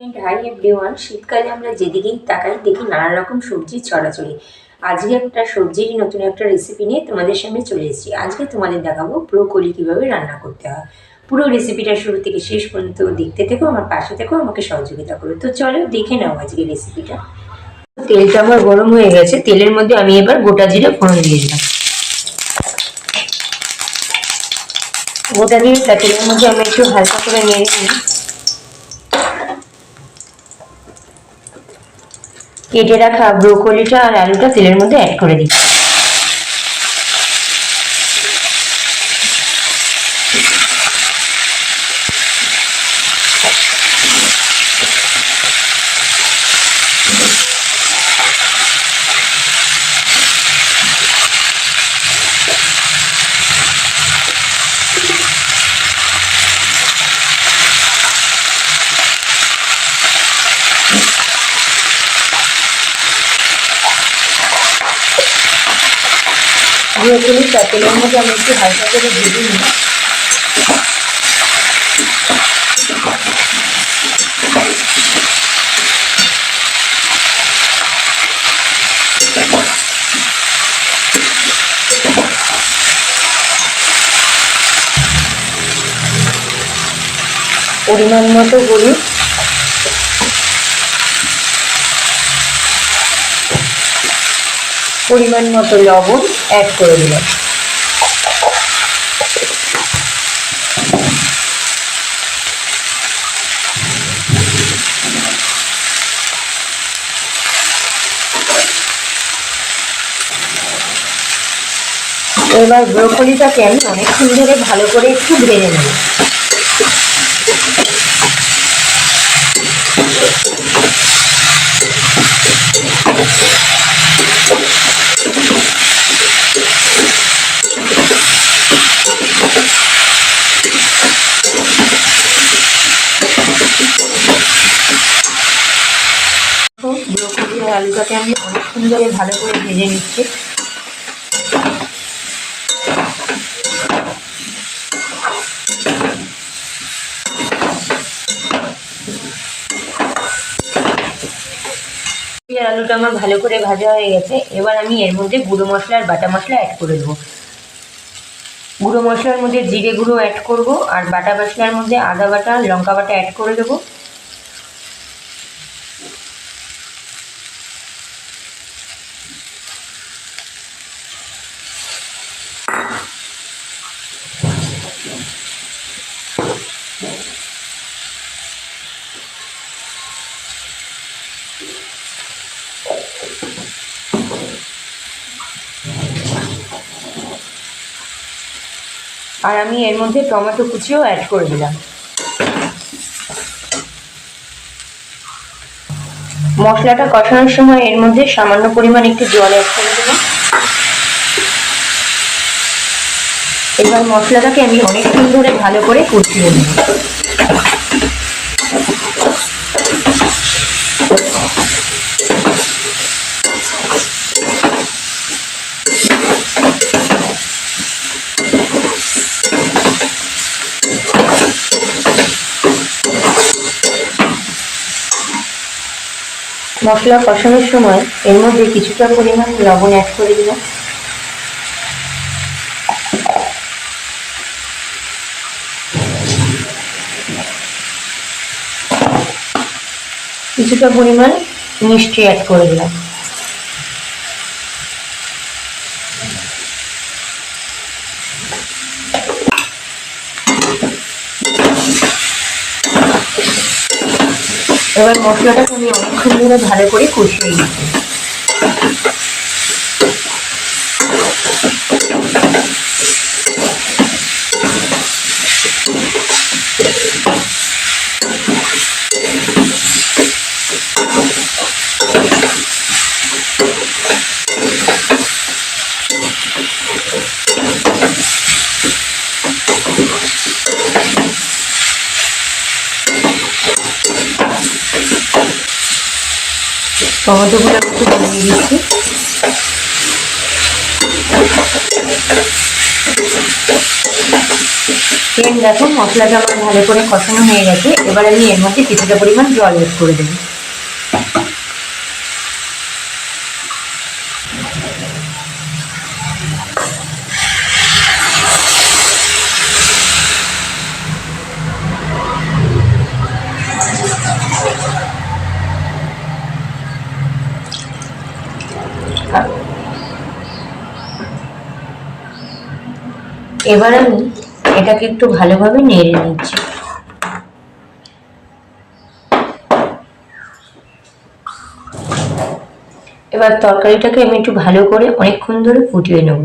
Hi everyone শীতকালে আমরা যেদিকেই তাকাই দেখি নানা রকম সবজির ছড়াছড়ি আজকে একটা সবজির নতুন একটা রেসিপি নিয়ে তোমাদের সামনে চলে এসেছি। আজকে তোমাদের দেখাবো ব্রোকলি কীভাবে রান্না করতে হয়। পুরো রেসিপিটা শুরু থেকে শেষ পর্যন্ত দেখতে থেকো, আমার পাশে থেকো, আমাকে সহযোগিতা করো। তো চলো দেখে নাও আজকে রেসিপিটা তেলটা আমার গরম হয়ে গেছে, তেলের মধ্যে আমি এবার গোটা জিরে ফোড়ন দিয়ে দিলাম। গোটা জিরে তেলের মধ্যে আমি একটু হালকা করে নিয়ে নিই। কেটে রাখা ব্রোকলিটা আর আলুটা তেলের মধ্যে অ্যাড করে দিই ব্রোকলি তেলের মধ্যে আমি একটু হালকা করে ভেজে নিই। পরিমাণ মতো হলুদ পরিমাণ মতো লবণ অ্যাড করে দিলাম। এবার ব্রোকলিটাকে আমি অনেকক্ষণ ধরে ভালো করে একটু ভেজে নেব। ব্রোকলি আর আলুটাকে আমি অনেকক্ষণ ধরে ভালো করে ভেজে নিচ্ছি। আলুটা আমার ভালো করে ভাজা হয়ে গেছে। এবার আমি এর মধ্যে গুঁড়ো মশলা আর বাটা মশলা অ্যাড করে দেবো। গুঁড়ো মশলার মধ্যে জিরে গুঁড়ো অ্যাড করব আর বাটা মশলার মধ্যে আদা বাটা, লঙ্কা বাটা অ্যাড করে দেবো। আর আমি এর মধ্যে টমেটো কুচিও অ্যাড করে দিলাম। মশলাটা কষানোর সময় এর মধ্যে সামান্য পরিমাণ একটু জল অ্যাড করে দেবো এবার মশলাটাকে আমি অনেকক্ষণ ধরে ভালো করে কুচিয়ে নেব। মশলা কষানোর সময় এর মধ্যে কিছুটা পরিমাণ লবণ অ্যাড করে দিলাম। কিছুটা পরিমাণ মিষ্টি অ্যাড করে দিলাম। এবার মশলাটাকে আমি অনেকক্ষণ ধরে ভালো করে কষিয়ে নিচ্ছি। টমেটোগুলো একটু দিয়ে দিচ্ছি ফ্রেন্ড দেখো, মশলাটা আমার ভালো করে কষানো হয়ে গেছে। এবার আমি এর মধ্যে কিছুটা পরিমাণ জল এড করে দেবো। এবার আমি এটাকে একটু ভালোভাবে নেড়ে নিচ্ছি। এবার তরকারিটাকে আমি একটু ভালো করে অনেকক্ষণ ধরে ফুটিয়ে নেব।